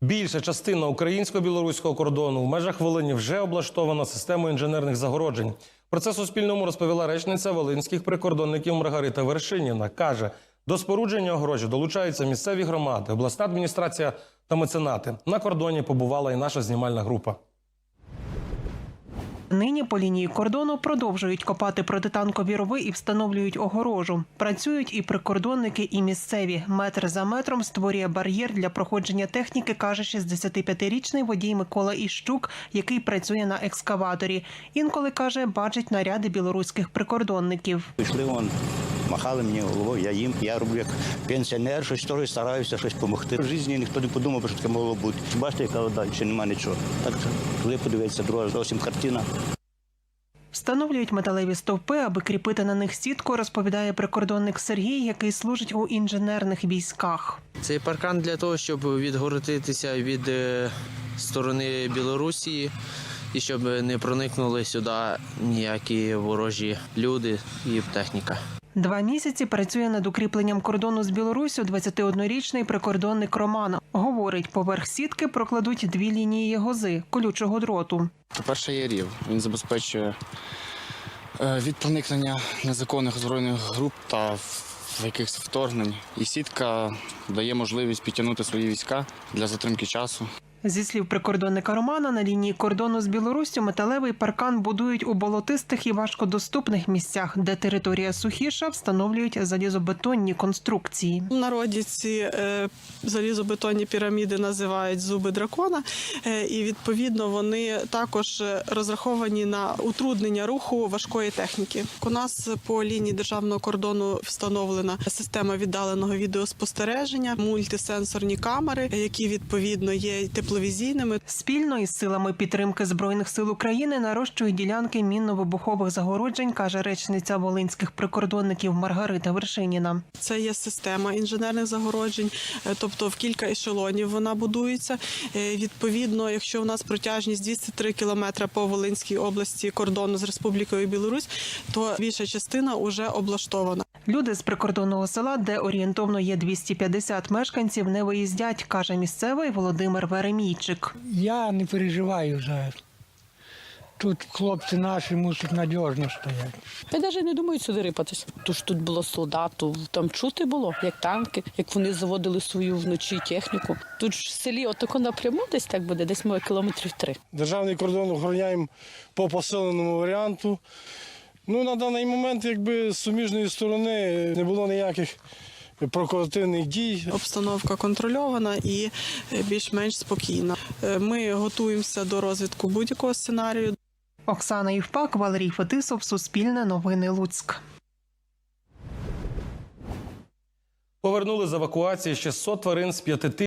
Більша частина українсько-білоруського кордону в межах Волині вже облаштована системою інженерних загороджень. Про це Суспільному розповіла речниця волинських прикордонників Маргарита Вершиніна. Каже, до спорудження огорожі долучаються місцеві громади, обласна адміністрація та меценати. На кордоні побувала і наша знімальна група. Нині по лінії кордону продовжують копати протитанкові рови і встановлюють огорожу. Працюють і прикордонники, і місцеві. Метр за метром створює бар'єр для проходження техніки, каже 65-річний водій Микола Іщук, який працює на екскаваторі. Інколи каже, бачить наряди білоруських прикордонників. Пішли вон, махали мені головою, я їм, я роблю як пенсіонер, щось теж стараюся щось допомогти. В житті ніхто не подумав, що таке могло бути. Бачите, яка далі нема нічого. Так туди подивитися, друга зовсім картина. Встановлюють металеві стовпи, аби кріпити на них сітку, розповідає прикордонник Сергій, який служить у інженерних військах. Цей паркан для того, щоб відгородитися від е, сторони Білорусі і щоб не проникнули сюди ніякі ворожі люди і техніка. Два місяці працює над укріпленням кордону з Білоруссю 21-річний прикордонник Роман. Говорить, поверх сітки прокладуть дві лінії гози колючого дроту. По-перше, є рів. Він забезпечує е, від проникнення незаконних озброєних груп та якихось вторгнень. І сітка дає можливість підтягнути свої війська для затримки часу. Зі слів прикордонника Романа, на лінії кордону з Білоруссю металевий паркан будують у болотистих і важкодоступних місцях, де територія сухіша встановлюють залізобетонні конструкції. В народі ці е, залізобетонні піраміди називають зуби дракона, е, і відповідно вони також розраховані на утруднення руху важкої техніки. У нас по лінії державного кордону встановлена система віддаленого відеоспостереження, мультисенсорні камери, які відповідно є тепловізійними. Спільно із силами підтримки збройних сил України нарощують ділянки мінно-вибухових загороджень, каже речниця волинських прикордонників Маргарита Вершиніна. Це є система інженерних загороджень, е, тобто в кілька ешелонів вона будується. Е, Відповідно, якщо у нас протяжність 203 кілометри по Волинській області кордону з Республікою Білорусь, то більша частина вже облаштована. Люди з прикордонного села, де орієнтовно є 250 мешканців, не виїздять, каже місцевий Володимир Веремійчик. Я не переживаю за це. Тут хлопці наші мусять надіжно стояти. Я навіть не думаю сюди рипатись. Тож тут було солдату, там чути було, як танки, як вони заводили свою вночі техніку. Тут ж в селі отако напряму десь так буде, десь може кілометрів три. Державний кордон охороняємо по посиленому варіанту. Ну, на даний момент, якби з суміжної сторони не було ніяких провокативних дій. Обстановка контрольована і е, більш-менш спокійна. Е, Ми готуємося до розвитку будь-якого сценарію. Оксана Євпак, Валерій Фетисов, Суспільне новини Луцьк. Повернули з евакуації ще 100 тварин з п'яти